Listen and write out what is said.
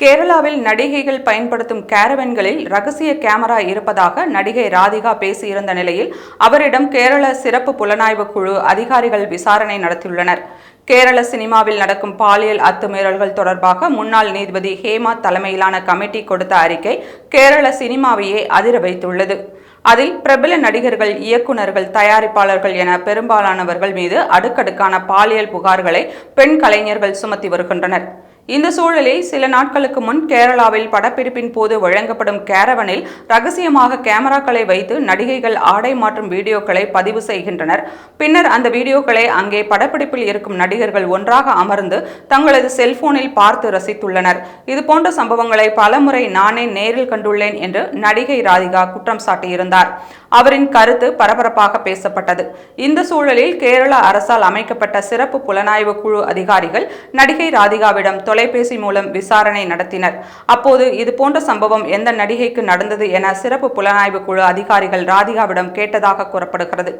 கேரளாவில் நடிகைகள் பயன்படுத்தும் கேரவன்களில் ரகசிய கேமரா இருப்பதாக நடிகை ராதிகா பேசியிருந்த நிலையில் அவரிடம் கேரள சிறப்பு புலனாய்வு குழு அதிகாரிகள் விசாரணை நடத்தியுள்ளனர். கேரள சினிமாவில் நடக்கும் பாலியல் அத்துமீறல்கள் தொடர்பாக முன்னாள் நீதிபதி ஹேமா தலைமையிலான கமிட்டி கொடுத்த அறிக்கை கேரள சினிமாவையே அதிர வைத்துள்ளது. அதில் பிரபல நடிகர்கள் இயக்குனர்கள் தயாரிப்பாளர்கள் என பெரும்பாலானவர்கள் மீது அடுக்கடுக்கான பாலியல் புகார்களை பெண் கலைஞர்கள் சுமத்தி வருகின்றனர். இந்த சூழலில் சில நாட்களுக்கு முன் கேரளாவில் படப்பிடிப்பின் போது வழங்கப்படும் கேரவனில் ரகசியமாக கேமராக்களை வைத்து நடிகைகள் ஆடை மாற்றும் வீடியோக்களை பதிவு செய்கின்றனர். பின்னர் அந்த வீடியோக்களை அங்கே படப்பிடிப்பில் இருக்கும் நடிகர்கள் ஒன்றாக அமர்ந்து தங்களது செல்போனில் பார்த்து ரசித்துள்ளனர். இதுபோன்ற சம்பவங்களை பலமுறை நானே நேரில் கண்டுள்ளேன் என்று நடிகை ராதிகா குற்றம் சாட்டியிருந்தார். அவரின் கருத்து பரபரப்பாக பேசப்பட்டது. இந்த சூழலில் கேரள அரசால் அமைக்கப்பட்ட சிறப்பு புலனாய்வு குழு அதிகாரிகள் நடிகை ராதிகாவிடம் தொலை தொலைபேசி மூலம் விசாரணை நடத்தினர். அப்போது இதுபோன்ற சம்பவம் எந்த நடிகைக்கு நடந்தது என சிறப்பு புலனாய்வு குழு அதிகாரிகள் ராதிகாவிடம் கேட்டதாக கூறப்படுகிறது.